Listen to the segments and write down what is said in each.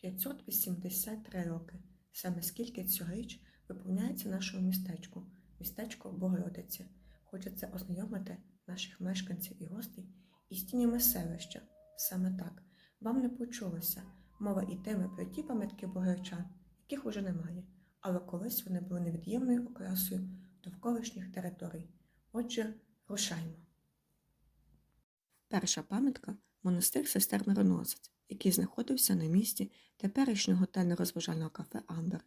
583 роки. Саме скільки цьогоріч виповняється нашому містечку, містечко Богородиці. Хочеться ознайомити наших мешканців і гостей із тінями селища. Саме так. Вам не почулося. Мова йтиме про ті пам'ятки богородчан, яких уже немає, але колись вони були невід'ємною окрасою довколишніх територій. Отже, рушаймо. Перша пам'ятка монастир сестер Мироносець, який знаходився на місці теперішнього готельно-розважального кафе Амбер.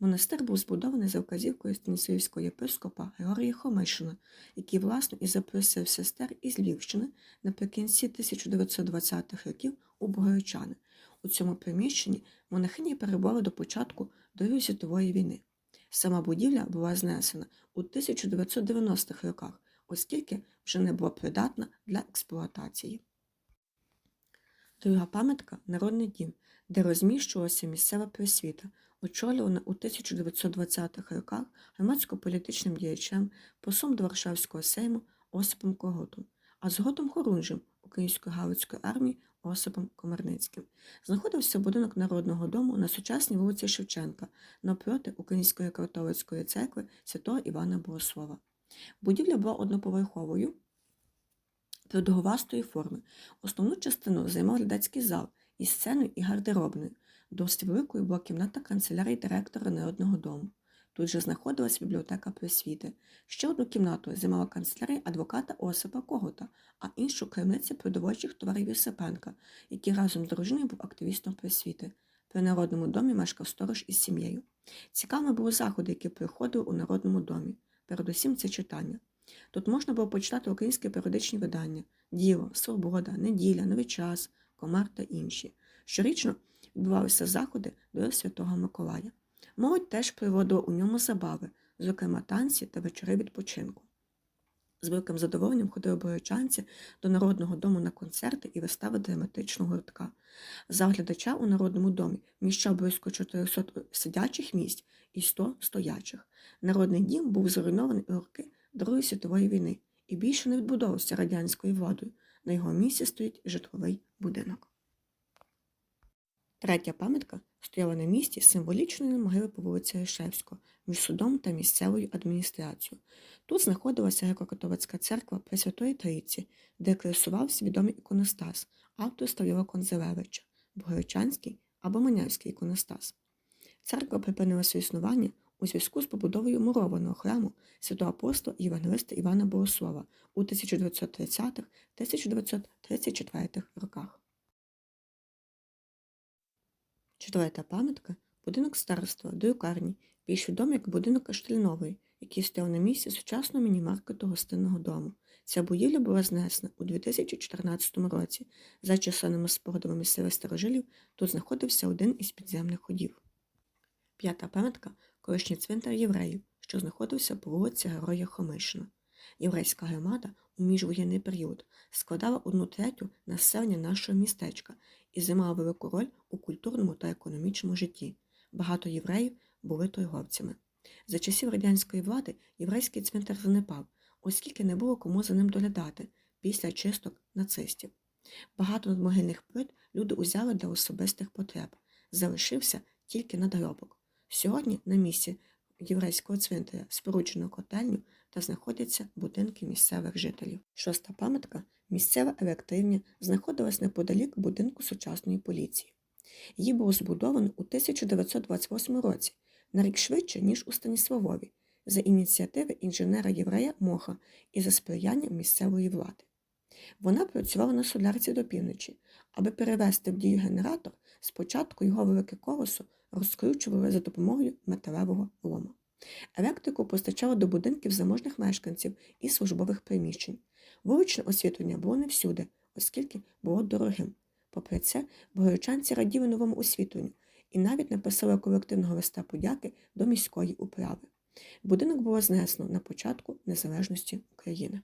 Монастир був збудований за вказівкою станіславського єпископа Георгія Хомишина, який, власне, і запросив сестер із Львівщини наприкінці 1920-х років у Богородчани. У цьому приміщенні монахині перебували до початку Другої світової війни. Сама будівля була знесена у 1990-х роках, оскільки вже не була придатна для експлуатації. Друга пам'ятка Народний дім, де розміщувалася місцева просвіта, очолювана у 1920-х роках громадсько-політичним діячем, послом до Варшавського сейму Осипом Коготом, а згодом хорунжем Української Галицької армії Осипом Комарницьким. Знаходився будинок Народного дому на сучасній вулиці Шевченка навпроти Української католицької церкви святого Івана Богослова. Будівля була одноповерховою продовгувастої форми. Основну частину займав глядацький зал із сценою і гардеробною. Досить великою була кімната канцелярії директора Народного дому. Тут же знаходилась бібліотека просвіти. Ще одну кімнату займала канцелярія адвоката Осипа Когота, а іншу керівниця продовольчих товарів Єсипенка, який разом з дружиною був активістом просвіти. При народному домі мешкав сторож із сім'єю. Цікавими були заходи, які приходили у народному домі. Передусім це читання. Тут можна було почитати українські періодичні видання Діло, Свобода, Неділя, Новий час, Комар та інші. Щорічно відбувалися заходи до Святого Миколая. Молодь теж проводила у ньому забави, зокрема танці та вечори відпочинку. З великим задоволенням ходили борочанці до Народного дому на концерти і вистави драматичного гуртка. Зал глядача у Народному домі вміщав близько 400 сидячих місць і 100 стоячих. Народний дім був зруйнований у роки Другої світової війни і більше не відбудовувався радянською владою. На його місці стоїть житловий будинок. Третя пам'ятка стояла на місці символічної могили по вулиці Ришевського між судом та місцевою адміністрацією. Тут знаходилася греко-католицька церква Пресвятої Трійці, де красувався відомий іконостас авторства Його Конзелевича, Богородчанський або Манявський іконостас. Церква припинила своє існування у зв'язку з побудовою мурованого храму святого апостола і євангелиста Івана Богослова у 1930-1934 роках. Четверта пам'ятка будинок староства до юкарні, більш відомий як будинок Каштельнової, який стояв на місці сучасного міні-маркету гостинного дому. Ця будівля була знесена у 2014 році. За численними спорудами місцевих старожилів тут знаходився один із підземних ходів. П'ята пам'ятка колишній цвинтар євреїв, що знаходився по вулиці Героя Хомишина. Єврейська громада у міжвоєнний період складала одну третю населення нашого містечка і займала велику роль у культурному та економічному житті. Багато євреїв були торговцями. За часів радянської влади єврейський цвинтар занепав, оскільки не було кому за ним доглядати після чисток нацистів. Багато надмогильних плит люди узяли для особистих потреб. Залишився тільки надгробок. Сьогодні на місці єврейського цвинтаря споруджено котельню та знаходяться будинки місцевих жителів. Шоста пам'ятка місцева електрівня знаходилась неподалік будинку сучасної поліції. Її було збудовано у 1928 році, на рік швидше, ніж у Станіславові, за ініціативи інженера єврея Моха і за сприяння місцевої влади. Вона працювала на солярці до півночі. Аби перевести в дію генератор, спочатку його велике колесо розкручували за допомогою металевого лома. Електрику постачали до будинків заможних мешканців і службових приміщень. Вуличне освітлення було не всюди, оскільки було дорогим. Попри це, богородчанці раділи новому освітленню і навіть написали колективного листа подяки до міської управи. Будинок було знесено на початку незалежності України.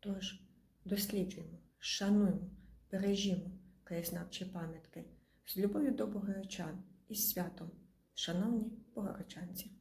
Тож, досліджуємо, шануємо, бережімо краєзнавчі пам'ятки з любов'ю до богородчан і святом, шановні богородчанці.